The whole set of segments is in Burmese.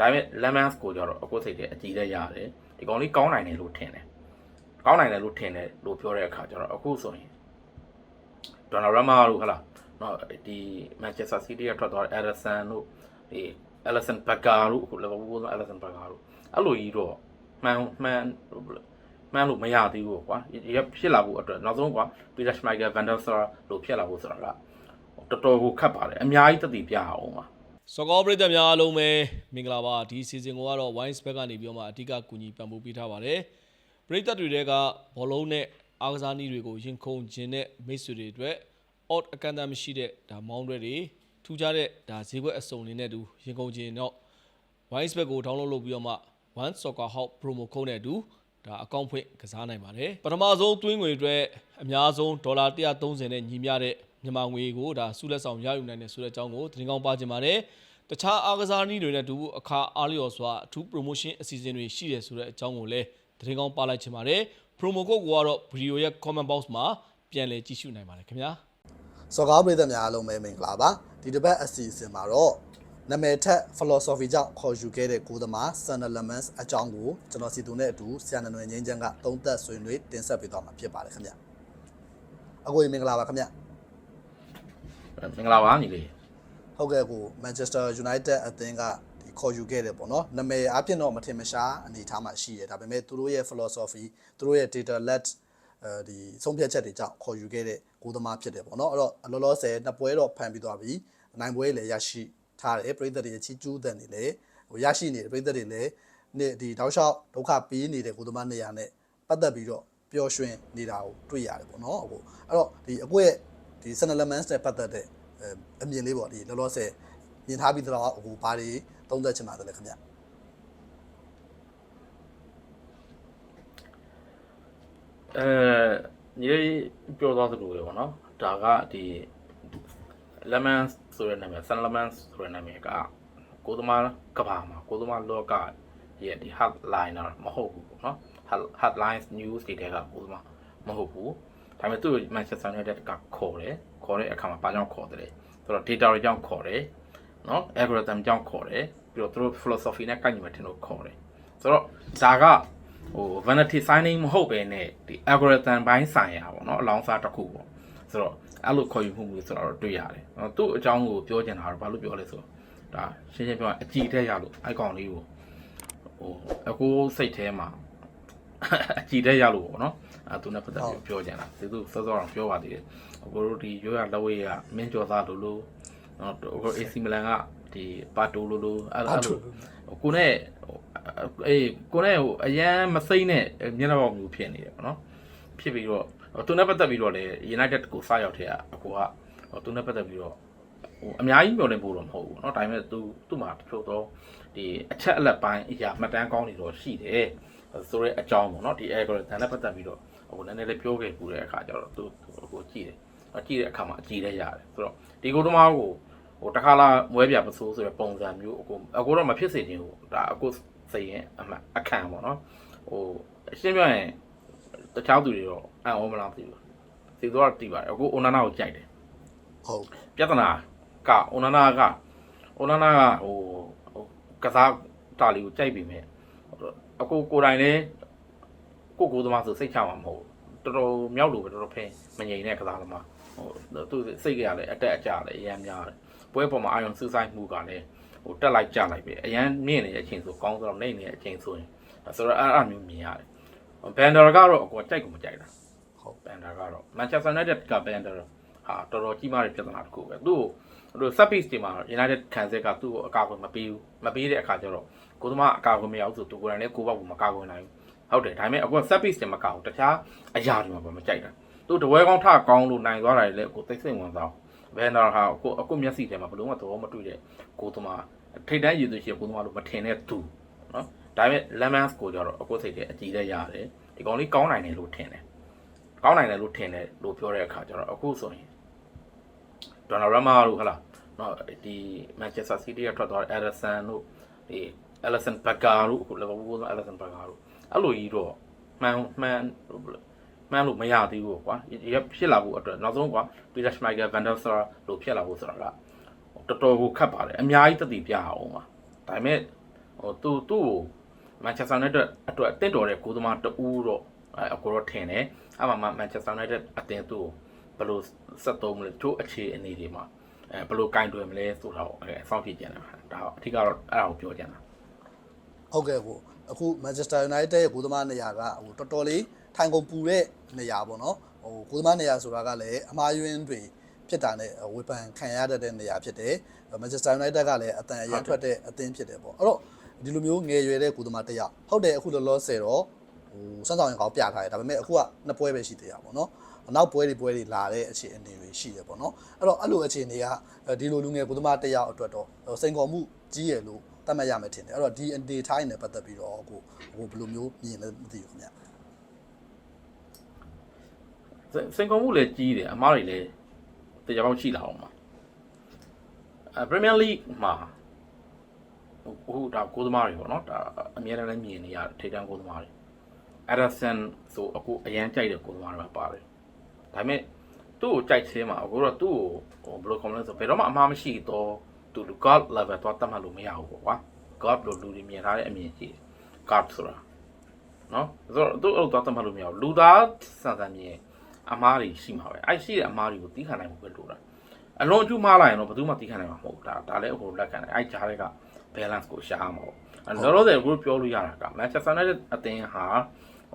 ဒါပေမဲ့ lemons ကိုကြတော့အခုစိတ်ထဲအကြည့်တဲ့ရတယ်ဒီကောင်လေးကောင်းနိုင်တယ်လို့ထင်တယ်ကောင်းနိုင်တယ်လို့ထင်တယ်လို့ပြောတဲ့အခါကျတော့အခုဆိုရင်ဒေါ်နယ်ရမာတို့ဟလာနော်ဒီ Manchester City ကထွက်သွားတဲ့ Ederson တို့ဒီ Alisson Becker တို့အခု Liverpool က Alisson Becker တို့အဲ့လိုကြီးတော့မှန်မှန်မှန်လို့မရသေးဘူးကွာရဖြစ်လာဖို့အတွက်နောက်ဆုံးကွာ Peter Schmeichel Van der Sar လို့ဖြစ်လာဖို့ဆိုတာကတော်တော်ကိုခက်ပါတယ်အများကြီးတည်ပြအောင်ပါ စောကောပရိသတ်များအားလုံးပဲမင်္ဂလာပါဒီစီဇန်ကိုကတော့ Wine Spec ကနေပြီးတော့မှအဓိကကူညီပံ့ပိုးပေးထားပါတယ်ပရိသတ်တွေတဲကဘောလုံးနဲ့အားကစားနည်းတွေကိုရင်ခုန်ခြင်းနဲ့မိတ်ဆွေတွေအတွက် odd အကန့်အသတ်မရှိတဲ့ဒါမောင်းတွေတွေထူးခြားတဲ့ဒါဈေးကွက်အစုံလေးနဲ့တူရင်ခုန်ခြင်းတော့ Wine Spec ကို download လုပ်ပြီးတော့မှ One Soccer Hub promo code နဲ့အတူဒါအကောင့်ဖွင့်ကစားနိုင်ပါတယ်ပထမဆုံးသွင်းငွေအတွက်အများဆုံးဒေါ်လာ130နဲ့ညီမျှတဲ့ မြန်မာငွေကိုဒါစုလက်ဆောင်ရယူနိုင်တယ်ဆိုတဲ့အကြောင်းကိုသတင်းကောင်းပါချင်ပါတယ်တခြားအားကစားနည်းတွေနဲ့တူအခါအားလျော်စွာအထူး promotion အစီအစဉ်တွေရှိတယ်ဆိုတဲ့အကြောင်းကိုလည်းသတင်းကောင်းပါလိုက်ချင်ပါတယ် promo code ကိုကတော့ video ရဲ့ comment box မှာပြန်လည်ကြည့်ရှုနိုင်ပါတယ်ခင်ဗျာစော်ကားပြည်သက်များအားလုံးပဲမင်္ဂလာပါဒီတစ်ပတ်အစီအစဉ်မှာတော့နာမည်ထက် philosophy ကြောင့်ခေါ်ယူခဲ့တဲ့ကိုသမား Sun Elements အကြောင်းကိုကျွန်တော်စီတူနဲ့အတူဆရာနွယ်ငင်းချမ်းကသုံးသက်ဆွေးနွေးတင်ဆက်ပေးသွားမှာဖြစ်ပါတယ်ခင်ဗျအကိုကြီးမင်္ဂလာပါခင်ဗျ မင်္ဂလာပါညီလေးဟုတ်ကဲ့ကို Manchester United အသင်းကဒီခေါ်ယူခဲ့တယ်ပေါ့နော်နာမည်အပြင်တော့မထင်မရှားအနေထားမှာရှိရဒါပေမဲ့သူတို့ရဲ့ philosophy သူတို့ရဲ့ data led အဲဒီဆုံးဖြတ်ချက်တွေကြောင့်ခေါ်ယူခဲ့တဲ့ကိုသမားဖြစ်တယ်ပေါ့နော်အဲ့တော့အလောလောဆယ်နှစ်ပွဲတော့ဖန်ပြီးသွားပြီနိုင်ပွဲလည်းရရှိထားတယ်ပြည်သက်တွေရဲ့ချီကျူးတဲ့နေလေဟိုရရှိနေတယ်ပြည်သက်တွေလည်းနေ့ဒီတောက်လျှောက်ဒုက္ခပေးနေတဲ့ကိုသမားနေရာနဲ့ပတ်သက်ပြီးတော့ပျော်ရွှင်နေတာကိုတွေ့ရတယ်ပေါ့နော်အခုအဲ့တော့ဒီအကွရဲ့ ဒီ Sunderland နဲ့ပတ်သက်တဲ့အဲအမြင်လေးပေါ့ဒီလောလောဆယ်မြင်ထားပြီးတော့အခုဘာတွေသုံးသက်ချင်ပါတယ်လဲခင်ဗျအဲညီလေးပြောသွားသလိုပဲပေါ့နော်ဒါကဒီ lemon ဆိုတဲ့နာမည် sun lemon ဆိုတဲ့နာမည်ကကိုသမားကဘာမှာကိုသမားလောကရဲ့ဒီ headliner မဟုတ်ဘူးပေါ့နော် headlines news တွေတဲကကိုသမားမဟုတ်ဘူး ဒါပေမဲ့သူ့ Manchester United ကခေါ်တယ်ခေါ်တဲ့အခါမှာဘာကြောင့်ခေါ်တယ်လဲဆိုတော့ data တွေကြောင့်ခေါ်တယ်နော် algorithm ကြောင့်ခေါ်တယ်ပြီးတော့သူတို့ philosophy နဲ့ကိုက်ညီမယ်ထင်လို့ခေါ်တယ်ဆိုတော့ဒါကဟို vanity signing မဟုတ်ပဲနဲ့ဒီ algorithm ဘိုင်းဆိုင်ရာပေါ့နော်အလောင်းစားတစ်ခုပေါ့ဆိုတော့အဲ့လိုခေါ်ယူမှုမျိုးဆိုတော့တွေ့ရတယ်။သူ့အကြောင်းကိုပြောချင်တာတော့ဘာလို့ပြောလဲဆိုတော့ဒါရှင်းရှင်းပြောရင်အကြည့်တဲ့ရလို့အိုက်ကောင်လေးကိုဟိုအကိုစိတ်ထဲမှာအ ကြည့်တဲ့ရလို့ပေါ့နော်အဲသူနဲ့ပတ်သက်ပြီးပြောချင်တာသူသူစောစောအောင်ပြောပါသေးတယ်။အကိုတို့ဒီရိုးရလက်ဝဲကမင်းကျော်သားလို့လို့နော်ဟို AC Milan ကဒီပါတိုလို့လို့အဲ့လိုကိုနဲ့အေးကိုနဲ့ဟိုအရန်မစိမ့်နဲ့မျက်နှာပေါက်မျိုးဖြစ်နေတယ်ပေါ့နော်ဖြစ်ပြီးတော့သူနဲ့ပတ်သက်ပြီးတော့လေ United ကိုစရောက်တဲ့အကိုကသူနဲ့ပတ်သက်ပြီးတော့ဟိုအများကြီးမျှော်လင့်ဖို့တော့မဟုတ်ဘူးเนาะဒါပေမဲ့သူသူ့မှာတချို့တော့ဒီအချက်အလက်ပိုင်းအရာမှတ်တမ်းကောင်းနေတော့ရှိတယ် ဆိုရဲအကြောင်းပေါ့နော်ဒီ algorithm နဲ့ပတ်သက်ပြီးတော့ဟိုနည်းနည်းလေးပြောခဲ့ပူတဲ့အခါကျတော့သူဟိုကြည့်တယ်အကြည့်တဲ့အခါမှာအကြည့်လဲရတယ်ဆိုတော့ဒီကိုတမားကိုဟိုတခါလာမွဲပြပစိုးဆိုတဲ့ပုံစံမျိုးအကိုအကိုတော့မဖြစ်စေခြင်းဟိုဒါအကိုစိတ်ရင်အမှန်အခံပေါ့နော်ဟိုအရှင်းပြရင်တခြားသူတွေတော့အံ့ဩမလားမသိဘူးစီတော့တီးပါတယ်အကိုအိုနာနာကိုကြိုက်တယ်ဟုတ်ပြဿနာကအိုနာနာကအိုနာနာကဟိုကစားတာလေးကိုကြိုက်ပြီမဲ့ အကိုကိုယ်တိုင်လည်းကိုကိုသမားဆိုစိတ်ချမှာမဟုတ်တော်တော်မြောက်လို့ပဲတော်တော်ဖင်းမငြိမ်တဲ့ကစားသမားဟိုသူစိတ်ကလည်းအတက်အကျလည်းအရန်များတယ်ပွဲပေါ်မှာအာယုံစူးစိုက်မှုကလည်းဟိုတက်လိုက်ကြလိုက်ပဲအရန်မြင့်နေတဲ့အချိန်ဆိုကောင်းဆိုတော့နေနေတဲ့အချိန်ဆိုရင်ဆိုတော့အဲ့အမျိုးမြင်ရတယ်ဘန်ဒါကတော့အကိုကြိုက်ကိုမကြိုက်တာဟုတ်ဘန်ဒါကတော့ Manchester United ကဘန်ဒါဟာတော်တော်ကြီးမားတဲ့ပြဿနာတစ်ခုပဲသူ့ကို set piece တွေမှာ United ခံစစ်ကသူ့ကိုအကာအကွယ်မပေးဘူးမပေးတဲ့အခါကျတော့ ကိုသမားအကာအကွယ်မရဘူးဆိုသူကိုယ်တိုင်လည်းကိုယ့်ဘက်ကိုမကာကွယ်နိုင်ဘူးဟုတ်တယ်ဒါပေမဲ့အခု set piece တွေမကောက်ဘူးတခြားအရာတွေမှာပဲမကြိုက်တာသူတပွဲကောင်းထကောင်းလို့နိုင်သွားတာလေကိုသိစိတ်ဝင်စားဘန်ဒါဟာကိုအခုမျက်စိထဲမှာဘယ်လို့မှသဘောမတွေ့တဲ့ကိုသမားထိတ်တန်းရည်သူရှိကိုသမားလို့မထင်တဲ့သူနော်ဒါပေမဲ့ lemons ကိုကြတော့အခုစိတ်ထဲအကြည့်တဲ့ရတယ်ဒီကောင်လေးကောင်းနိုင်တယ်လို့ထင်တယ်ကောင်းနိုင်တယ်လို့ထင်တယ်လို့ပြောတဲ့အခါကျတော့အခုဆိုရင်ဒေါ်နယ်ရမာတို့ဟလာနော်ဒီ Manchester City ကထွက်သွားတဲ့ Ederson တို့ဒီ Alisson Becker တို့အခု Liverpool က Alisson Becker တို့အဲ့လိုကြီးတော့မှန်မှန်မှန်လို့မရသေးဘူးကွာရဖြစ်လာဖို့အတွက်နောက်ဆုံးကွာ Peter Schmeichel Van der Sar လို့ဖြစ်လာဖို့ဆိုတာကတော်တော်ကိုခက်ပါတယ်အများကြီးတည်ပြအောင်ပါဒါပေမဲ့ဟဟိုသူသူ့ကိုမန်ချက်စတာယူနိုက်တက်အတွက်အသင့်တော်တဲ့ကိုသမားတဦးတော့အဲအကိုတော့ထင်တယ်အဲ့မှာမန်ချက်စတာယူနိုက်တက်အသင်သူ့ကိုဘယ်လိုဆက်သုံးမလဲသူ့အခြေအနေတွေမှာအဲဘယ်လိုကင်တွယ်မလဲဆိုတာကိုအဲစောင့်ကြည့်ကြတယ်ဒါအထူးကတော့အဲ့ဒါကိုပြောကြတာ ဟုတ်ကဲ့ကိုအခု Manchester United ရဲ့ဂိုးသမားနေရာကဟိုတော်တော်လေးထိုင်ကုန်ပူတဲ့နေရာပေါ့နော်ဟိုဂိုးသမားနေရာဆိုတာကလည်းအမားယွင်းတွေဖြစ်တာနဲ့ဝေဖန်ခံရတတ်တဲ့နေရာဖြစ်တယ် Manchester United ကလည်းအတန်အရန်ထွက်တဲ့အသင်းဖြစ်တယ်ပေါ့အဲ့တော့ဒီလိုမျိုးငယ်ရွယ်တဲ့ဂိုးသမားတစ်ယောက်ဟုတ်တယ်အခုလောလောဆယ်တော့ဟိုစမ်းဆောင်ရင်ကောင်းပြထားတယ်ဒါပေမဲ့အခုကနှစ်ပွဲပဲရှိသေးတာပေါ့နော်နောက်ပွဲတွေပွဲတွေလာတဲ့အခြေအနေတွေရှိတယ်ပေါ့နော်အဲ့တော့အဲ့လိုအခြေအနေကဒီလိုလူငယ်ဂိုးသမားတစ်ယောက်အတွက်တော့စိန်ခေါ်မှုကြီးရလို့ တတ်မှတ်ရမယ်ထင်တယ်အဲ့တော့ဒီအနေထိုင်းနဲ့ပတ်သက်ပြီးတော့ကိုဟိုဘယ်လိုမျိုးမြင်လဲမသိဘူးခင်ဗျစင်ကုန်မှုလည်းကြီးတယ်အမားတွေလည်းတရားပေါက်ရှိလာအောင်ပါအဲပရီးမီးယားလိမှာဟိုဒါကိုသမားတွေပေါ့နော်ဒါအများနဲ့လည်းမြင်နေရထိတ်တန်းကိုသမားတွေအဒါဆန်ဆိုအခုအရန်ကြိုက်တဲ့ကိုသမားတွေပါတယ်ဒါပေမဲ့သူ့ကိုကြိုက်သေးမှာအခုတော့သူ့ကိုဟိုဘယ်လိုခေါ်မလဲဆိုဘယ်တော့မှအမှားမရှိတော့ သူ God level တော့တတ်မှတ်လို့မရဘူးပေါ့ကွာ God လို့လူတွေမြင်ထားတဲ့အမြင်ရှိတယ် God ဆိုတာနော်ဆိုတော့သူ့အဲ့လိုတော့တတ်မှတ်လို့မရဘူးလူသားစံစံမြင်အမားတွေရှိမှာပဲအဲ့ရှိတဲ့အမားတွေကိုတီးခံနိုင်မှုပဲလိုတာအလုံးအကျူးမှားလာရင်တော့ဘယ်သူမှတီးခံနိုင်မှာမဟုတ်ဘူးဒါဒါလည်းဟိုလက်ခံတယ်အဲ့ကြားတွေက balance ကိုရှားမှာပေါ့အဲ့လောလောဆယ်ကိုပြောလို့ရတာက Manchester United အသင်းဟာ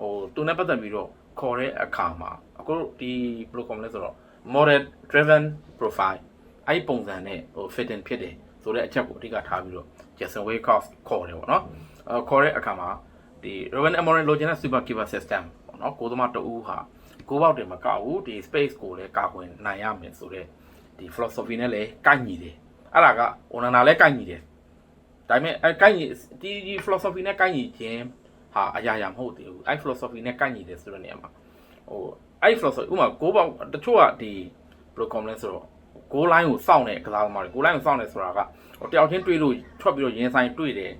ဟိုသူနဲ့ပတ်သက်ပြီးတော့ခေါ်တဲ့အခါမှာအခုဒီဘယ်လိုခေါ်မလဲဆိုတော့ model driven profile အဲ့ဒီပုံစံနဲ့ဟို fit in ဖြစ်တယ်ဆိုတဲ့အချက်ကိုအဓိကထားပြီးတော့ Jason Waycroft ခေါ်တယ်ပေါ့နော်အဲခေါ်တဲ့အခါမှာဒီ Ruben Amorim လိုချင်တဲ့ super keeper system ပေါ့နော်ကိုသမားတဦးဟာကိုပေါက်တယ်မကောက်ဘူးဒီ space ကိုလည်းကာကွယ်နိုင်ရမယ်ဆိုတော့ဒီ philosophy နဲ့လည်းကိုက်ညီတယ်အဲ့ဒါက Onana လည်းကိုက်ညီတယ်ဒါပေမဲ့အဲကိုက်ညီဒီဒီ philosophy နဲ့ကိုက်ညီခြင်းဟာအရာရာမဟုတ်သေးဘူးအဲ philosophy နဲ့ကိုက်ညီတယ်ဆိုတဲ့နေရာမှာဟိုအဲ့ philosophy ဥပမာကိုပေါက်တချို့ကဒီဘယ်လို comment လဲဆိုတော့ goal line ကိုစောင့်တဲ့ကစားသမားတွေ goal line ကိုစောင့်တယ်ဆိုတာကဟိုတယောက်ချင်းတွေးလို့ထွက်ပြီးတော့ရင်ဆိုင်တွေ့တယ်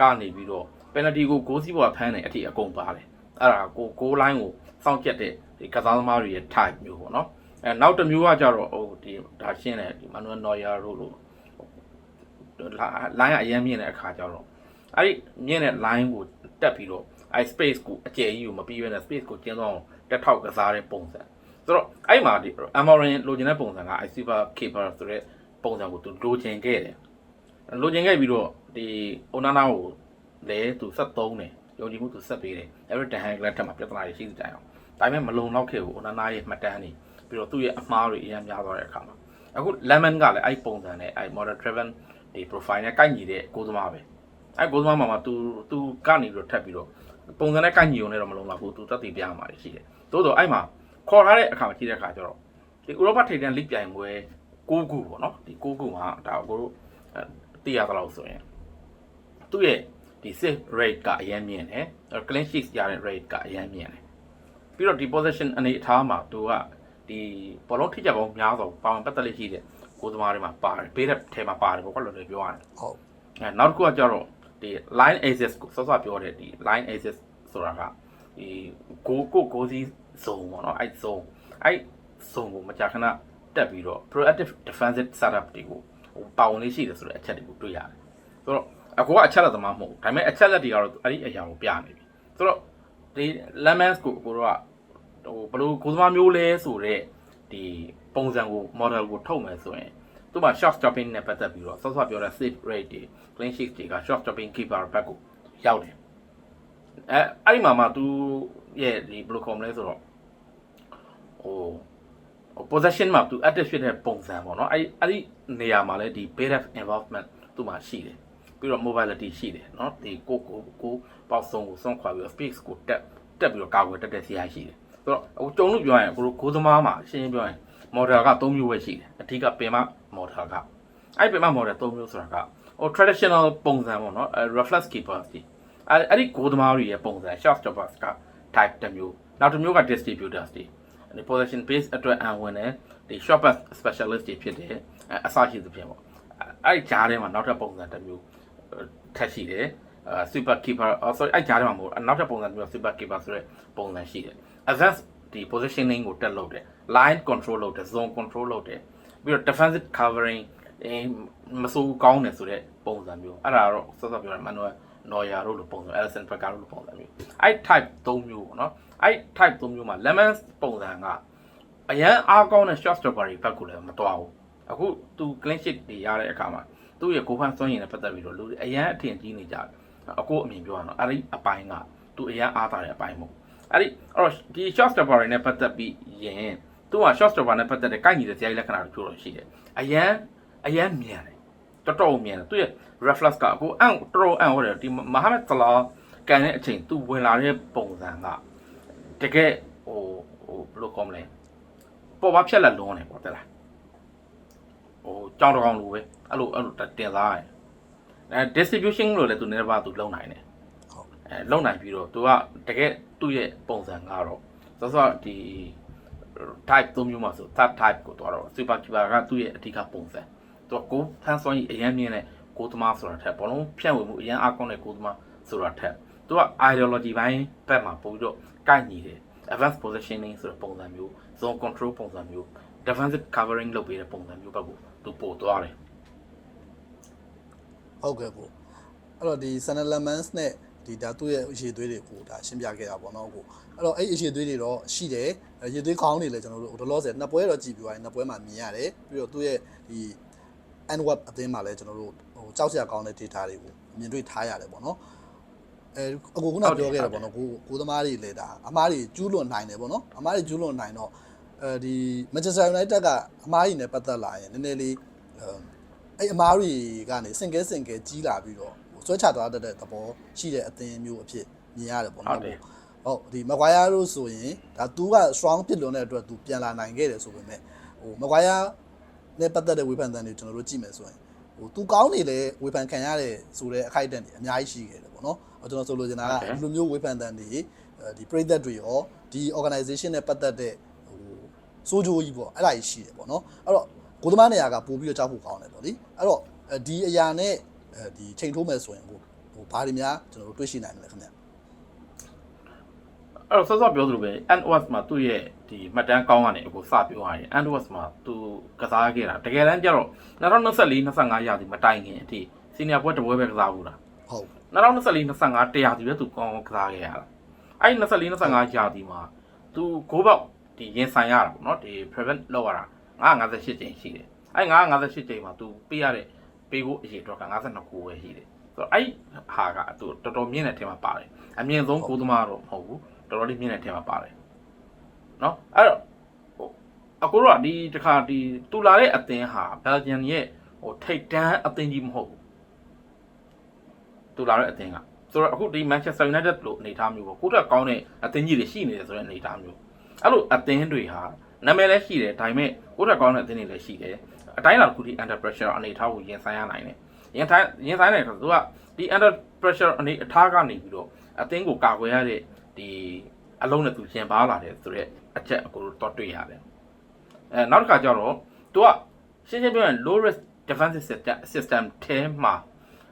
ကနေပြီးတော့ penalty ကို goal စီးပေါ်ဖမ်းတယ်အထိအကုန်ပါတယ်အဲ့ဒါကို goal line ကိုစောင့်ကြက်တဲ့ဒီကစားသမားတွေရဲ့ type မျိုးပေါ့နော်အဲနောက်တစ်မျိုးကကြတော့ဟိုဒီဒါရှင်းတယ်ဒီ Manuel Neuer တို့လို့ line ကအရင်မြင်တဲ့အခါကျတော့အဲ့ဒီမြင်တဲ့ line ကိုတက်ပြီးတော့အဲ space ကိုအကျယ်ကြီးကိုမပြီးရတဲ့ space ကိုကျင်းသွားအောင်တက်ထောက်ကစားတဲ့ပုံစံ ဆိုတော့အဲ့မှာဒီ Amorin လိုချင်တဲ့ပုံစံကအဲ super keeper ဆိုတဲ့ပုံစံကိုသူလိုချင်ခဲ့တယ်လိုချင်ခဲ့ပြီးတော့ဒီ Onana ကိုလည်းသူဆက်သုံးတယ်ယုံကြည်မှုသူဆက်ပေးတယ် every time လည်းထက်မှာပြဿနာတွေရှိတဲ့တိုင်အောင်ဒါပေမဲ့မလုံလောက်ခဲ့ဘူး Onana ရဲ့မှတ်တမ်းတွေပြီးတော့သူ့ရဲ့အမှားတွေအများများသွားတဲ့အခါမှာအခု Lemon ကလည်းအဲ့ပုံစံနဲ့အဲ့ model driven ဒီ profile နဲ့ကိုက်ညီတဲ့ကိုသမားပဲအဲ့ကိုသမားမှာမှာ तू तू ကနေပြီးတော့ထပ်ပြီးတော့ပုံစံနဲ့ကိုက်ညီုံနဲ့တော့မလုံလောက်ဘူး तू တက်တည်ပြမှာရှိတယ်တိုးတော့အဲ့မှာ ခေါ်ထားတဲ့အခါမှာကြည့်တဲ့အခါကျတော့ဒီဥရောပထိပ်တန်းလိပြိုင်ပွဲ6ခုပေါ့နော်ဒီ6ခုမှာဒါကိုတို့သိရသလောက်ဆိုရင်သူ့ရဲ့ဒီ save rate ကအရင်မြင်တယ် clean sheet ရတဲ့ rate ကအရင်မြင်တယ်ပြီးတော့ဒီ position အနေအထားမှာ तू ကဒီဘောလုံးထိကြပေါင်းများစွာပါဝင်ပတ်သက်လေးရှိတဲ့ကိုသမားတွေမှာပါတယ်ဘေးတဲ့ထဲမှာပါတယ်ပေါ့ကွာလို့လည်းပြောရတယ်ဟုတ်အဲနောက်တစ်ခုကကြတော့ဒီ line access ကိုစောစောပြောတဲ့ဒီ line access ဆိုတာက ဒီကိုကိုကိုစီ zone ပေါ့နော်အဲ့ zone အဲ့ zone ကိုမကြာခဏတက်ပြီးတော့ proactive defensive setup တွေကိုဟိုပါဝင်လေးရှိတယ်ဆိုတဲ့အချက်တွေကိုတွေ့ရတယ်ဆိုတော့အကောကအချက်လက်သမားမဟုတ်ဘူးဒါပေမဲ့အချက်လက်တွေကတော့အဲ့ဒီအရာကိုပြနေပြီဆိုတော့ဒီ lemons ကိုကိုတော့ဟိုဘယ်လိုကိုသမားမျိုးလဲဆိုတော့ဒီပုံစံကို model ကိုထုတ်မယ်ဆိုရင်သူက shot stopping နဲ့ပတ်သက်ပြီးတော့ဆော့ဆော့ပြောတဲ့ save rate တွေ clean sheet တွေက shot stopping keeper ဘက်ကိုရောက်တယ် အဲအဲ့ဒီမှာမှသူရဲ့ဒီဘယ်လိုခေါ်မလဲဆိုတော့ဟိုဟို possession မှာသူ active ဖြစ်တဲ့ပုံစံပေါ့နော်အဲ့အဲ့ဒီနေရာမှာလည်းဒီ base involvement သူ့မှာရှိတယ်ပြီးတော့ mobility ရှိတယ်เนาะဒီကိုကိုကိုပေါက်ဆုံးကိုဆုံးခွာပြီးတော့ space ကိုတက်တက်ပြီးတော့ကာကွယ်တက်တဲ့ဆရာရှိတယ်ဆိုတော့ဟိုကြုံလို့ပြောရင်ကိုကိုသမားမှာရှင်းရှင်းပြောရင် model က3မျိုးပဲရှိတယ်အဓိကပင်မ model ကအဲ့ပင်မ model 3မျိုးဆိုတာကဟို traditional ပုံစံပေါ့နော်အဲ reflex keepers ဒီ အဲ့အဲ့ဒီ goal သမားတွေရဲ့ပုံစံ shot stoppers က type တစ်မျိုးနောက်တစ်မျိုးက distributors တွေဒီ position base အတွက်အံဝင်တယ်ဒီ shot pass specialist တွေဖြစ်တယ်အဲအစရှိသဖြင့်ပေါ့အဲ့ဒီကြားထဲမှာနောက်ထပ်ပုံစံတစ်မျိုးထပ်ရှိတယ်အဲ super keeper sorry အဲ့ကြားထဲမှာမဟုတ်နောက်ထပ်ပုံစံမျိုး super keeper ဆိုတဲ့ပုံစံရှိတယ် advanced ဒီ positioning ကိုတက်လုပ်တယ် line control လုပ်တယ် zone control လုပ်တယ်ပြီးတော့ defensive covering အဲမစိုးကောင်းတယ်ဆိုတဲ့ပုံစံမျိုးအဲ့ဒါတော့စောစောပြောရ manual Neuer တို့လိုပုံစံ Alisson Becker တို့လိုပုံစံမျိုးအဲ့ type ၃မျိုးပေါ့နော်အဲ့ type ၃မျိုးမှာ Lemans ပုံစံကအရန်အားကောင်းတဲ့ shot stopper တွေဘက်ကိုလည်းမတော်ဘူးအခုသူ clean sheet တွေရတဲ့အခါမှာသူ့ရဲ့ကိုဖန်စွမ်းရည်နဲ့ပတ်သက်ပြီးတော့လူတွေအရန်အထင်ကြီးနေကြတယ်အကိုအမြင်ပြောရအောင်အဲ့ဒီအပိုင်းကသူအရန်အားတာတဲ့အပိုင်းမဟုတ်အဲ့ဒီအဲ့တော့ဒီ shot stopper တွေနဲ့ပတ်သက်ပြီးရင်သူက shot stopper နဲ့ပတ်သက်တဲ့ကိုက်ညီတဲ့ဇာတ်လက္ခဏာတွေပြောလို့ရှိတယ်အရန်အရန်မြန်တယ် တော်တော်မြန်တယ်သူရဲ့ reflex ကအခုအန်တော်တော်အန်ဟိုတယ်ဒီမဟာမက်ဆလာကန်တဲ့အချိန်သူဝင်လာတဲ့ပုံစံကတကယ်ဟိုဟိုဘယ်လိုကောမလဲပေါ်ပါဖြက်လက်လုံးတယ်ပေါ့တဲ့လားဟိုကြောင်တကောင်လိုပဲအဲ့လိုအဲ့လိုတင်စားရတယ်အဲ distribution လို့လည်းသူနေပါသူလုံနိုင်တယ်ဟုတ်အဲလုံနိုင်ပြီးတော့သူကတကယ်သူ့ရဲ့ပုံစံကတော့စောစောဒီ type သုံးမျိုးမှာဆို third type ကိုတော့ super keeper ကသူ့ရဲ့အဓိကပုံစံ သူကကိုဖန်စွမ်းကြီးအရင်မြင်တဲ့ကိုသမားဆိုတာထက်ဘောလုံးဖြန့်ဝေမှုအရင်အကောင်းတဲ့ကိုသမားဆိုတာထက်သူက ideology ဘိုင်းဘက်မှာပို့ပြီးတော့ကိုက်ညီတယ် advanced positioning ဆိုတဲ့ပုံစံမျိုး zone control ပုံစံမျိုး defensive covering လုပ်ပေးတဲ့ပုံစံမျိုးဘက်ကိုသူပို့သွားတယ်ဟုတ်ကဲ့ကိုအဲ့တော့ဒီ Sunny Lemons နဲ့ဒီဒါသူ့ရဲ့အရေးသွေးတွေကိုဒါရှင်းပြခဲ့တာပေါ့နော်ကိုအဲ့တော့အဲ့အရေးသွေးတွေတော့ရှိတယ်အရေးသွေးခေါင်းတွေလည်းကျွန်တော်တို့ဟိုတလောဆယ်နှစ်ပွဲတော့ကြည့်ပြီးသွားရင်နှစ်ပွဲမှာမြင်ရတယ်ပြီးတော့သူ့ရဲ့ဒီ Antwerp အသင်းမှာလည်းကျွန်တော်တို့ဟိုကြောက်စရာကောင်းတဲ့ data တွေကိုမြင်တွေ့ထားရတယ်ပေါ့နော်အဲအကိုကပြောခဲ့တယ်ပေါ့နော်ကိုကိုသမားတွေလည်းဒါအမားတွေကျူးလွန်နိုင်တယ်ပေါ့နော်အမားတွေကျူးလွန်နိုင်တော့အဲဒီ Manchester United ကအမားကြီးနဲ့ပတ်သက်လာရင်နည်းနည်းလေးအဲအဲ့အမားတွေကနေစင်ကဲစင်ကဲကြီးလာပြီးတော့ဟိုဆွဲချသွားတတ်တဲ့သဘောရှိတဲ့အသင်းမျိုးအဖြစ်မြင်ရတယ်ပေါ့နော်ဟုတ်တယ်ဟုတ်ဒီမကွာယာတို့ဆိုရင်ဒါသူက strong ဖြစ်လွန်တဲ့အတွက်သူပြန်လာနိုင်ခဲ့တယ်ဆိုပေမဲ့ဟိုမကွာယာ နဲ့ပတ်သက်တဲ့ဝေဖန်သံတွေကျွန်တော်တို့ကြည့်မယ်ဆိုရင်ဟိုသူကောင်းနေလေဝေဖန်ခံရတဲ့ဆိုတဲ့အခိုက်အတန့်တွေအများကြီးရှိခဲ့တယ်ပေါ့နော်ဟိုကျွန်တော်ဆိုလိုချင်တာကဟုတ်တယ်ဒီလိုမျိုးဝေဖန်သံတွေအဲဒီပြည်သက်တွေရောဒီ organization နဲ့ပတ်သက်တဲ့ဟိုစိုးကြိုးကြီးပေါ့အဲ့ဒါကြီးရှိတယ်ပေါ့နော်အဲ့တော့ကိုသမားနေရာကပို့ပြီးတော့ကြောက်ဖို့ကောင်းတယ်ပေါ့လေအဲ့တော့အဲဒီအရာနဲ့အဲဒီချိန်ထိုးမယ်ဆိုရင်ဟိုဟိုဘာတွေများကျွန်တော်တို့တွေ့ရှိနိုင်မလဲခင်ဗျ အဲ့တော့စောစောပြောသလိုပဲ NOS မှာသူ့ရဲ့ဒီမှတ်တမ်းကောင်းကနေအခုစပြောရရင် NOS မှာသူကစားခဲ့တာတကယ်တမ်းကျတော့2024 25ရာသီမတိုင်ခင်အထိစီနီယာပွဲတစ်ပွဲပဲကစားဘူးလားဟုတ်2024 25တရားဒီပဲသူကောင်းကောင်းကစားခဲ့ရတာအဲ့ဒီ24 25ရာသီမှာသူဂိုးပေါက်ဒီရင်ဆိုင်ရတာပေါ့နော်ဒီ prevent လောက်ရတာ958ကျိန်ရှိတယ်အဲ့958ကျိန်မှာသူပေးရတဲ့ပေးဖို့အရေးအတွက်က52ကိုပဲရှိတယ်ဆိုတော့အဲ့ဟာကသူတော်တော်မြင့်တဲ့အထက်မှာပါတယ်အမြင့်ဆုံးကိုသမားတော့မဟုတ်ဘူး တော်တော်လေးမြင့်တဲ့အထက်မှာပါတယ်နော်အဲ့တော့ဟိုအခုတော့ဒီတခါဒီတူလာတဲ့အသင်းဟာဘယ်ဂျီယန်ရဲ့ဟိုထိတ်တန်းအသင်းကြီးမဟုတ်ဘူးတူလာတဲ့အသင်းကဆိုတော့အခုဒီ Manchester United လို့အနေအထားမျိုးပေါ့ကိုယ့်တက်ကောင်းတဲ့အသင်းကြီးတွေရှိနေတယ်ဆိုတဲ့အနေအထားမျိုးအဲ့လိုအသင်းတွေဟာနာမည်လည်းရှိတယ်ဒါပေမဲ့ကိုယ့်တက်ကောင်းတဲ့အသင်းတွေလည်းရှိတယ်အတိုင်းလာတစ်ခုဒီ under pressure အနေအထားကိုရင်ဆိုင်ရနိုင်တယ်ရင်ဆိုင်ရင်ဆိုင်နိုင်တယ်ဆိုတော့သူကဒီ under pressure အနေအထားကနေပြီးတော့အသင်းကိုကာကွယ်ရတဲ့ ဒီအလုံးနဲ့သူရှင်ပါလာတယ်ဆိုတော့အချက်အကိုတော့တွေ့ရတယ်အဲနောက်တစ်ခါကျတော့သူကရှင်းရှင်းပြောရင် low risk defensive system system ထဲမှာ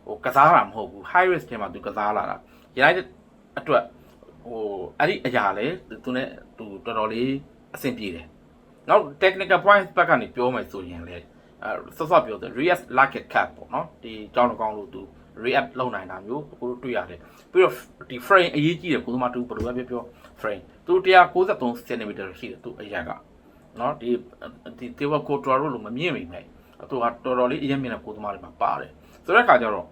ဟိုကစားတာမဟုတ်ဘူး high risk ထဲမှာသူကစားလာတာ United အတွက်ဟိုအဲ့ဒီအရာလေသူနဲ့သူတော်တော်လေးအဆင်ပြေတယ်နောက် technical points ဘက်ကနေပြောမယ်ဆိုရင်လေအဲဆော့ဆော့ပြောတယ် react like a cat ပေါ့နော်ဒီကြောင်းတကောင်လို့သူ react လုပ်နိုင်တာမျိုးအခုတို့တွေ့ရတယ်ပြီးတော့ဒီ frame အရေးကြီးတယ်ကိုသမားတူဘယ်လိုပဲပြောပြော frame သူ193 cm ရှိတယ်သူအရက်ကနော်ဒီဒီတေဝကိုတော်လို့မမြင်မိမယ်သူကတော်တော်လေးအရင်မြင်တဲ့ကိုသမားတွေမှာပါတယ်ဆိုတဲ့အခါကျတော့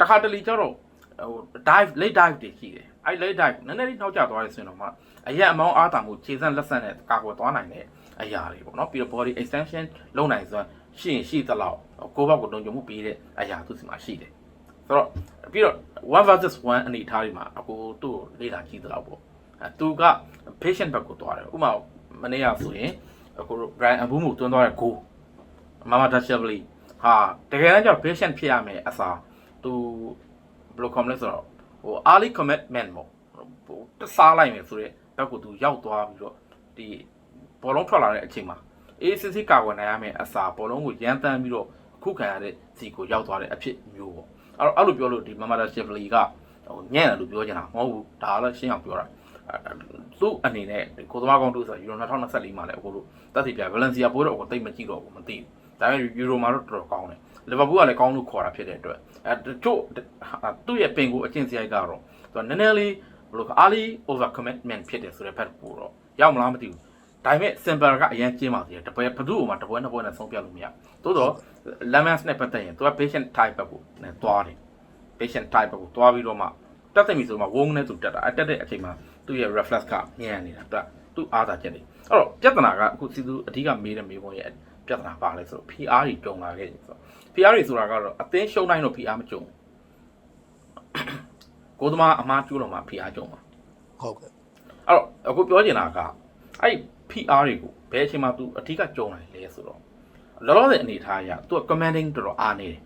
တခါတလေကျတော့ဟို dive late dive တွေရှိတယ်အဲ့ late dive နည်းနည်းလေးနောက်ကျသွားရဆိုရင်တော့မှအရက်အမောင်းအားတာမှုခြေစမ်းလက်ဆန့်နဲ့ကာကွယ်သွားနိုင်တဲ့အရာတွေပေါ့နော်ပြီးတော့ body extension လုပ်နိုင်စွမ်းရှိရင်ရှိသလောက်ကိုယ့်ဘက်ကိုလုံခြုံမှုပေးတဲ့အရာသူစီမှာရှိတယ် ဆိုတော့ပြီးတော့ one versus one အနေအထားတွေမှာအကိုသူ့ကိုလေ့လာကြည့်သလောက်ပေါ့အဲသူက patient ဘက်ကိုသွားတယ်ဥပမာမနေ့ကဆိုရင်အကို Brian Abumu တွန်းသွားတဲ့ goal Mama Dashavli ဟာတကယ်တမ်းကျတော့ patient ဖြစ်ရမယ်အစားသူဘယ်လို comment လဲဆိုတော့ဟို early commitment ပေါ့ဟိုတစားလိုက်မယ်ဆိုတော့ဘက်ကသူရောက်သွားပြီးတော့ဒီဘောလုံးထွက်လာတဲ့အချိန်မှာအေးစစ်စစ်ကာကွယ်နိုင်ရမယ်အစားဘောလုံးကိုရမ်းတမ်းပြီးတော့ခုခံရတဲ့စီကိုရောက်သွားတဲ့အဖြစ်မျိုးပေါ့ အဲ့တော့အဲ့လိုပြောလို့ဒီမမဒါရှစ်ဖလီကဟိုညံ့တယ်လို့ပြောချင်တာမဟုတ်ဘူးဒါလည်းရှင်းအောင်ပြောတာသူ့အနေနဲ့ကိုသမားကောင်းတို့ဆိုယူရို2024မှာလည်းအခုလို့တက်စီပြဗလန်စီယာပိုးတော့ကိုတိတ်မကြည့်တော့ဘူးမသိဘူးဒါပေမဲ့ယူရိုမှာတော့တော်တော်ကောင်းတယ်လီဗာပူးကလည်းကောင်းလို့ခေါ်တာဖြစ်တဲ့အတွက်အဲတချို့ဟာသူ့ရဲ့ပင်ကိုအကျင့်စရိုက်ကတော့သူကနည်းနည်းလေးဘယ်လိုက early over commitment ဖြစ်တယ်ဆိုတဲ့ဘက်ကိုတော့ရောက်မလားမသိဘူးဒါပေမဲ့ simple ကအရင်ကျင်းပါသေးတယ်တပွဲဘယ်သူ့ကိုမှတပွဲနှစ်ပွဲနဲ့ဆုံးပြလို့မရ သို့တော့ lemons နဲ့ပတ်သက်ရင်သူက patient type ဘက်ကိုနဲ့သွားတယ် patient type ဘက်ကိုသွားပြီးတော့မှတက်တယ်ပြီဆိုမှဝုန်းနဲ့သူတက်တာအတက်တဲ့အချိန်မှာသူ့ရဲ့ reflex ကညံ့နေတာသူကသူ့အားသာချက်တွေအဲ့တော့ပြဿနာကအခုစီသူအဓိကမေးတဲ့မေးခွန်းရဲ့ပြဿနာပါလဲဆိုတော့ PR တွေကြုံလာခဲ့တယ်ဆိုတော့ PR တွေဆိုတာကတော့အသင်းရှုံးတိုင်းတော့ PR မကြုံဘူးကိုသမားအမားကျူးတော့မှ PR ကြုံပါဟုတ်ကဲ့အဲ့တော့အခုပြောချင်တာကအဲ့ PR တွေကိုဘယ်အချိန်မှ तू အဓိကကြုံနိုင်လဲဆိုတော့ လောလောဆယ်အနေထားအရသူက commanding တော်တော်အားနေတယ်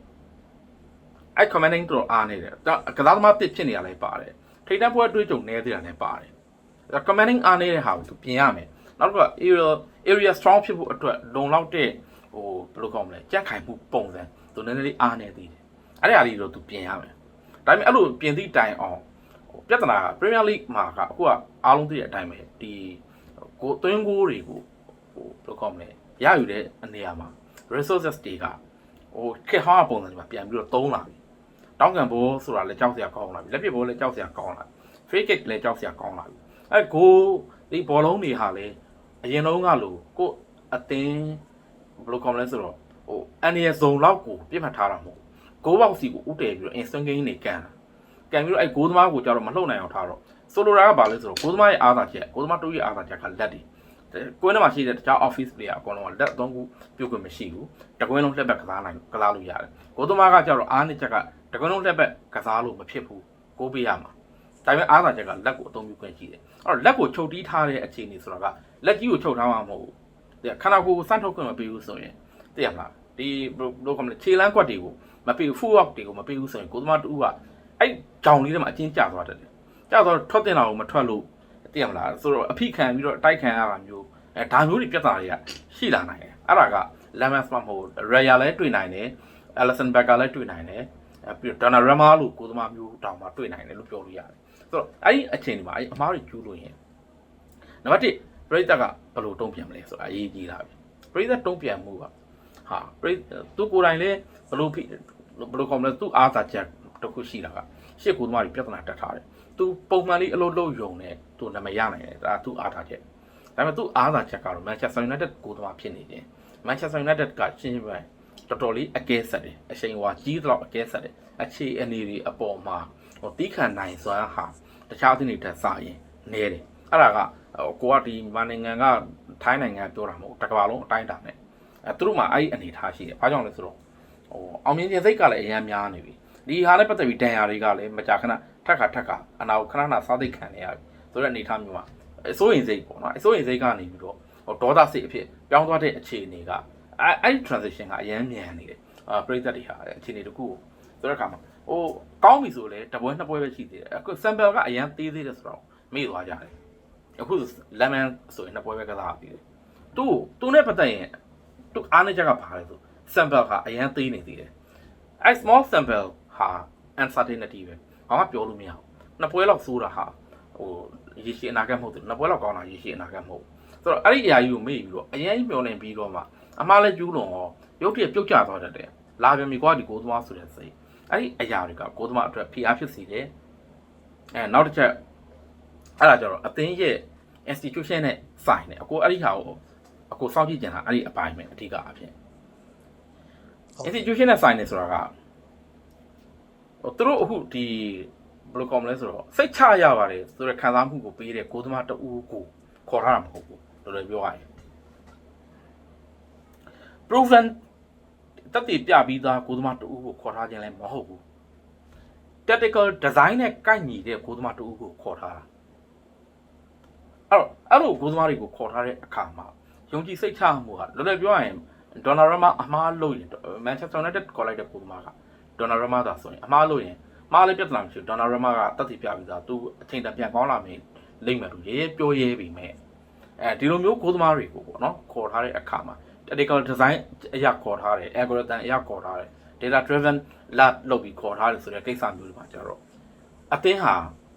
အဲ့ commanding တော်တော်အားနေတယ်ကစားသမားတစ်ဖြစ်နေရလဲပါတယ်ထိတ်တန့်ပွဲအတွေ့အကြုံနည်းသေးတာလည်းပါတယ် commanding အားနေတဲ့ဟာကိုသူပြင်ရမယ်နောက်တစ်ခုက area area strong ဖြစ်ဖို့အတွက်လုံလောက်တဲ့ဟိုဘယ်လိုကောင်းမလဲကြက်ခိုင်မှုပုံစံသူနည်းနည်းလေးအားနေသေးတယ်အဲ့ဒါလေးတော့သူပြင်ရမယ်ဒါပေမဲ့အဲ့လိုပြင်သည့်တိုင်အောင်ပြဿနာက Premier League မှာကအခုကအားလုံးသိတဲ့အတိုင်းပဲဒီကိုသွင်းကိုးတွေကိုဟိုဘယ်လိုကောင်းမလဲရယူတဲ့အနေအမှာ resources တွေကဟိုခေတ်ဟောင်းပုံစံတွေမှာပြန်ပြီးတော့သုံးလာပြီတောင်းကန်ဘိုးဆိုတာလည်းကြောက်စရာကောင်းလာပြီလက်ပစ်ဘိုးလည်းကြောက်စရာကောင်းလာပြီ free kick လည်းကြောက်စရာကောင်းလာပြီအဲကိုဒီဘောလုံးတွေဟာလည်းအရင်တော့ကလို့ကိုအတင်းဘယ်လိုကောင်းမလဲဆိုတော့ဟိုအန်ရဇုံလောက်ကိုပြစ်မှတ်ထားတာမဟုတ်ဂိုးဘောက်စီကိုဥတည်ပြီးတော့ instant game တွေကန်တာကန်ပြီးတော့အဲ့ဂိုးသမားကိုကြတော့မလှုပ်နိုင်အောင်ထားတော့ဆိုလိုတာကဘာလဲဆိုတော့ဂိုးသမားရဲ့အားသာချက်ဂိုးသမားတို့ရဲ့အားသာချက်ကလက်တွေ ကိုယ်ထဲမှာရှိတဲ့တခြား office player အကုန်လုံးကလက်အသုံးခုပြုတ်ခွင့်မရှိဘူးတကွင်းလုံးလက်ဘက်ကစားနိုင်ကစားလို့ရတယ်ဂိုးသမားကကြတော့အားနည်းချက်ကတကွင်းလုံးလက်ဘက်ကစားလို့မဖြစ်ဘူးကိုးပေးရမှာဒါပေမဲ့အားသာချက်ကလက်ကိုအသုံးပြုခွင့်ရှိတယ်အဲ့တော့လက်ကိုချုပ်တီးထားတဲ့အခြေအနေဆိုတာကလက်ကြီးကိုချုပ်ထားမှာမဟုတ်ဘူးတဲ့ခန္ဓာကိုယ်ကိုစမ်းထုတ်ခွင့်မပေးဘူးဆိုရင်သိရမလားဒီဘယ်လိုကမလဲခြေလမ်းကွက်တွေကိုမပေးဘူး full up တွေကိုမပေးဘူးဆိုရင်ကိုယ်သမားတူကအဲ့ကြောင်လေးထဲမှာအချင်းကျသွားတယ်။ကျသွားတော့ထွက်တင်တာကိုမထွက်လို့ သိရမလားဆိုတော့အဖိခံပြီးတော့တိုက်ခံရတာမျိုးအဲဒါမျိုးတွေပြဿနာတွေကရှိလာနိုင်တယ်။အဲ့ဒါက Lemons မဟုတ် Raya လည်းတွေ့နိုင်တယ်။ Allison Becker လည်းတွေ့နိုင်တယ်။အဲပြီးတော့ Donnarumma လို့ကိုသမားမျိုးတောင်မှတွေ့နိုင်တယ်လို့ပြောလို့ရတယ်။ဆိုတော့အဲ့ဒီအချိန်ဒီမှာအဲ့အမားတွေကျူးလို့ရင်နံပါတ်1ပရိသတ်ကဘယ်လိုတုံ့ပြန်မလဲဆိုတာအရေးကြီးတာပဲ။ပရိသတ်တုံ့ပြန်မှုကဟာပရိသူကိုယ်တိုင်လည်းဘယ်လိုဖိဘယ်လိုခေါ်မလဲသူအားသာချက် တစ်ခုရှိတာက ရှစ်ကိုသမားတွေပြဿနာတက်ထားတယ်။ तू ပုံမှန်လေးအလုပ်လုပ်ယုံနဲ့ तू နာမည်ရနိုင်တယ်ဒါ तू အားထားချက်။ဒါပေမဲ့ तू အားသာချက်ကတော့ Manchester United ကိုသမားဖြစ်နေတယ်။ Manchester United ကရှင်းရှင်းပဲတော်တော်လေးအကဲဆက်တယ်။အချိန်ဟွာကြီးတော့အကဲဆက်တယ်။အခြေအနေတွေအပေါ်မှာဟိုတီးခံနိုင်စွမ်းဟာတခြားအသင်းတွေတက်စရင်နေတယ်။အဲ့ဒါကဟိုကိုကဒီမန်နိုင်ငံကထိုင်းနိုင်ငံပြောတာမဟုတ်တကဘာလုံးအတိုင်းတာနဲ့အဲသူတို့မှအဲ့ဒီအနေထားရှိတယ်။ဘာကြောင့်လဲဆိုတော့ဟိုအောင်မြင်ခြင်းစိတ်ကလည်းအများများနေပြီ။ ဒီဟာနဲ့ပတ်သက်ပြီးဒဏ်ရာတွေကလည်းမကြာခဏထက်ခါထက်ခါအနာကိုခဏခဏစားသိပ်ခံနေရပြီဆိုတဲ့အနေအထားမျိုးမှာအစိုးရင်စိတ်ပေါ့နော်အစိုးရင်စိတ်ကနေပြီးတော့ဟိုဒေါသစိတ်အဖြစ်ပြောင်းသွားတဲ့အခြေအနေကအဲအဲ့ဒီ transition ကအရင်မြန်နေတယ်အာပရိသတ်တွေဟာအခြေအနေတခုကိုဆိုတဲ့အခါမှာဟိုကောင်းပြီဆိုလည်းတပွဲနှစ်ပွဲပဲရှိသေးတယ်အခု sample ကအရင်သေးသေးတယ်ဆိုတော့မေ့သွားကြတယ်အခု lemon ဆိုရင်နှစ်ပွဲပဲကစားပြီးတယ်သူ့သူနဲ့ပတ်သက်ရင်သူအားနေချက်ကဘာလဲဆို sample ကအရင်သေးနေသေးတယ်အဲ small sample ဟာ uncertainty ပဲဘာမှပြောလို့မရဘူးနှစ်ပွဲလောက်စိုးတာဟာဟိုရေရှည်အနာဂတ်မဟုတ်ဘူးနှစ်ပွဲလောက်ကောင်းတာရေရှည်အနာဂတ်မဟုတ်ဘူးဆိုတော့အဲ့ဒီအရာကြီးကိုမေ့ပြီးတော့အရင်ကြီးမျောနေပြီးတော့မှအမားလည်းကျူးလွန်ရောရုပ်တရက်ပြုတ်ကျသွားတတ်တယ်လာပြန်ပြီကွာဒီကိုသမားဆိုတဲ့စိတ်အဲ့ဒီအရာတွေကကိုသမားအတွက်ဖိအားဖြစ်စေတယ်အဲနောက်တစ်ချက်အဲ့ဒါကြတော့အသင်းရဲ့ institution နဲ့ဆိုင်တယ်အကိုအဲ့ဒီဟာကိုအကိုစောင့်ကြည့်ကြတာအဲ့ဒီအပိုင်းပဲအဓိကအဖြစ် institution နဲ့ဆိုင်နေဆိုတာကဟို သူတို့အခုဒီဘယ်လိုကောမလဲဆိုတော့စိတ်ချရပါတယ်ဆိုတော့ခံစားမှုကိုပေးတဲ့ကိုသမားတအူးကိုခေါ်ထားတာမဟုတ်ဘူးတော်တော်ပြောရရင် proven တက်တည်ပြပြီးသားကိုသမားတအူးကိုခေါ်ထားခြင်းလည်းမဟုတ်ဘူး tactical design နဲ့ကိုက်ညီတဲ့ကိုသမားတအူးကိုခေါ်ထားတာအဲ့တော့အဲ့လိုကိုသမားတွေကိုခေါ်ထားတဲ့အခါမှာယုံကြည်စိတ်ချမှုဟာလောလောပြောရရင်ဒေါ်နာရမအမားလို့ရင်မန်ချက်စတာယူနိုက်တက်ခေါ်လိုက်တဲ့ကိုသမားက ဒေါ်နာရမသာဆိုရင်အမားလို့ရင်မားလေးပြဿနာမရှိဘူးဒေါ်နာရမကတက်တည်ပြပြီးသားသူအချိန်တန်ပြန်ကောင်းလာမယ်လိမ့်မယ်သူရေးပြောရဲပြီမဲ့အဲဒီလိုမျိုးကိုသမားတွေကိုပေါ့နော်ခေါ်ထားတဲ့အခါမှာ technical design အရာခေါ်ထားတယ် algorithm အရာခေါ်ထားတယ် data driven lab လုပ်ပြီးခေါ်ထားတယ်ဆိုတဲ့ကိစ္စမျိုးတွေမှာကျတော့အသင်းဟာ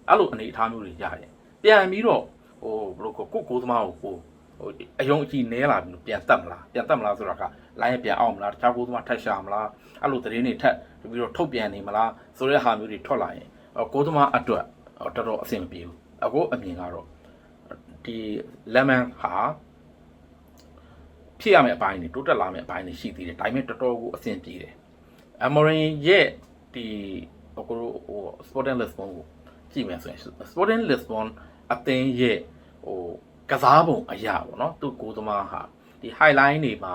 အဲ့လိုအနေအထားမျိုးတွေရရင်ပြန်ပြီးတော့ဟိုဘယ်လိုကိုကိုကိုသမားကိုကို ဟိုအယုံအကြည်နဲလာပြီလို့ပြန်တက်မလားပြန်တက်မလားဆိုတော့ကလိုင်းပြန်အောင်မလားတခြားကိုသမားထက်ရှာမလားအဲ့လိုသတင်းတွေထက်ပြီးတော့ထုတ်ပြန်နေမလားဆိုတဲ့ဟာမျိုးတွေထွက်လာရင်ကိုသမားအတွက်တော်တော်အဆင်မပြေဘူးအခုအမြင်ကတော့ဒီ lemon ဟာဖြစ်ရမယ့်အပိုင်းတွေတိုးတက်လာမယ့်အပိုင်းတွေရှိသေးတယ်ဒါပေမဲ့တော်တော်ကိုအဆင်ပြေတယ် Amorin ရဲ့ဒီဟိုကိုဟို Sporting Lisbon ကိုကြည့်မယ်ဆိုရင် Sporting Lisbon အသင်းရဲ့ဟို ကစားပုံအရာပေါ့နော်သူ့ကိုယ်သမားဟာဒီ highline တွေမှာ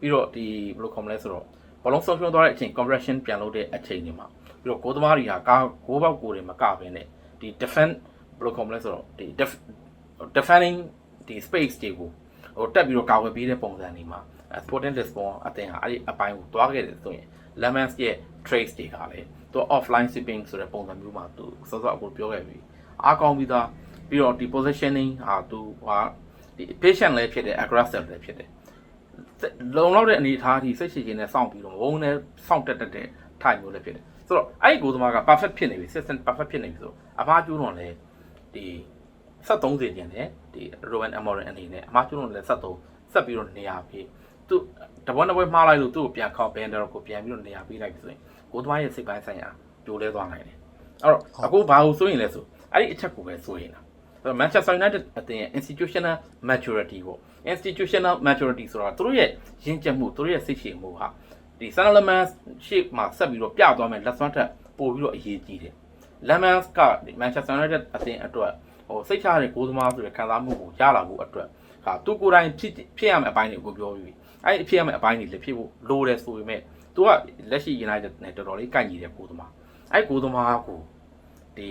ပြီးတော့ဒီဘယ်လိုခေါ်မလဲဆိုတော့ဘလုံးဆုံးရှုံးသွားတဲ့အချိန် compression ပြန်လုပ်တဲ့အချိန်တွေမှာပြီးတော့ကိုယ်သမားတွေဟာကာကိုးပေါက်ကိုယ်တွေမကဘဲနဲ့ဒီ defend ဘယ်လိုခေါ်မလဲဆိုတော့ဒီ def- defending ဒီ space တွေကိုဟိုတက်ပြီးတော့ကာဝယ်ပေးတဲ့ပုံစံတွေမှာ Sporting Lisbon အသင်းဟာအဲ့ဒီအပိုင်းကိုတွားခဲ့တယ်ဆိုရင် Lemons ရဲ့ trace တွေကလည်းသူ offline shipping ဆိုတဲ့ပုံစံမျိုးမှာသူစောစောအခုပြောခဲ့ပြီအားကောင်းပြီးသား ပြီးတော့ဒီ positioning ဟာသူဟာဒီ patient လည်းဖြစ်တယ် aggressive လည်းဖြစ်တယ်လုံလောက်တဲ့အနေအထားအထိစိတ်ရှိခြင်းနဲ့စောင့်ပြီးတော့ဝုန်းနဲ့စောင့်တက်တက်တဲ့ထိုင်မျိုးလည်းဖြစ်တယ်ဆိုတော့အဲ့ဒီကိုသမားက perfect ဖြစ်နေပြီ system perfect ဖြစ်နေပြီဆိုအမားကျူးတော့လေဒီဆက်30ကျင်တယ်ဒီ Rowan Amorin အနေနဲ့အမားကျူးတော့လည်းဆက်3ဆက်ပြီးတော့နေရာပြီးသူတပွဲတစ်ပွဲမှားလိုက်လို့သူ့ကိုပြန်ခေါက်ဘန်ဒါကိုပြန်ပြီးတော့နေရာပေးလိုက်ပြီဆိုရင်ကိုသမားရဲ့စိတ်ပိုင်းဆိုင်ရာပြိုလဲသွားနိုင်တယ်အဲ့တော့အခုဘာလို့စိုးရင်လဲဆိုအဲ့ဒီအချက်ကိုပဲစိုးရင်လားအဲ့ တော့ Manchester United အသင်းရဲ့ institutional maturity ပေါ့ institutional maturity ဆိုတာသူတို့ရဲ့ရင့်ကျက်မှုသူတို့ရဲ့စိတ်ရှည်မှုဟာဒီ Sunderland shape မှာဆက်ပြီးတော့ပြသွားမယ်လက်စွမ်းထက်ပို့ပြီးတော့အရေးကြီးတယ် Lemons ကဒီ Manchester United အသင်းအတွက်ဟိုစိတ်ချရတဲ့ဂိုးသမားဆိုတဲ့ခံစားမှုကိုရလာဖို့အတွက်ဟာသူကိုယ်တိုင်ဖြစ်ဖြစ်ရမယ့်အပိုင်းတွေကိုပြောပြီးပြီအဲ့ဒီဖြစ်ရမယ့်အပိုင်းတွေလည်းဖြစ်ဖို့လိုတယ်ဆိုပေမဲ့သူကလက်ရှိ United နဲ့တော်တော်လေးကိုက်ညီတဲ့ဂိုးသမားအဲ့ဂိုးသမားကိုဒီ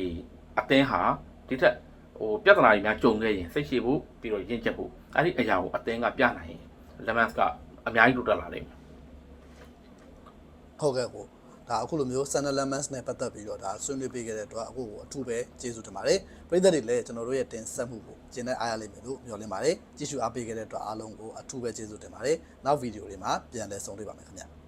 အသင်းဟာဒီထက် ဟိုပြဿနာတွေများကြုံခဲ့ရင်စိတ်ရှည်ဖို့ပြီးတော့ရင့်ကျက်ဖို့အဲ့ဒီအရာကိုအသင်းကပြနိုင်ရင် Lemons ကအများကြီးတိုးတက်လာလိမ့်မယ်ဟုတ်ကဲ့ကိုဒါအခုလိုမျိုး Sunderland Lemons နဲ့ပတ်သက်ပြီးတော့ဒါဆွေးနွေးပေးခဲ့တဲ့အတွက်အခုကိုအထူးပဲကျေးဇူးတင်ပါတယ်ပရိသတ်တွေလည်းကျွန်တော်တို့ရဲ့တင်ဆက်မှုကိုကျင်းတဲ့အားရလိမ့်မယ်လို့မျှော်လင့်ပါတယ်ကြည့်ရှုအားပေးခဲ့တဲ့အတွက်အားလုံးကိုအထူးပဲကျေးဇူးတင်ပါတယ်နောက်ဗီဒီယိုတွေမှာပြန်လည်ဆုံတွေ့ပါမယ်ခင်ဗျ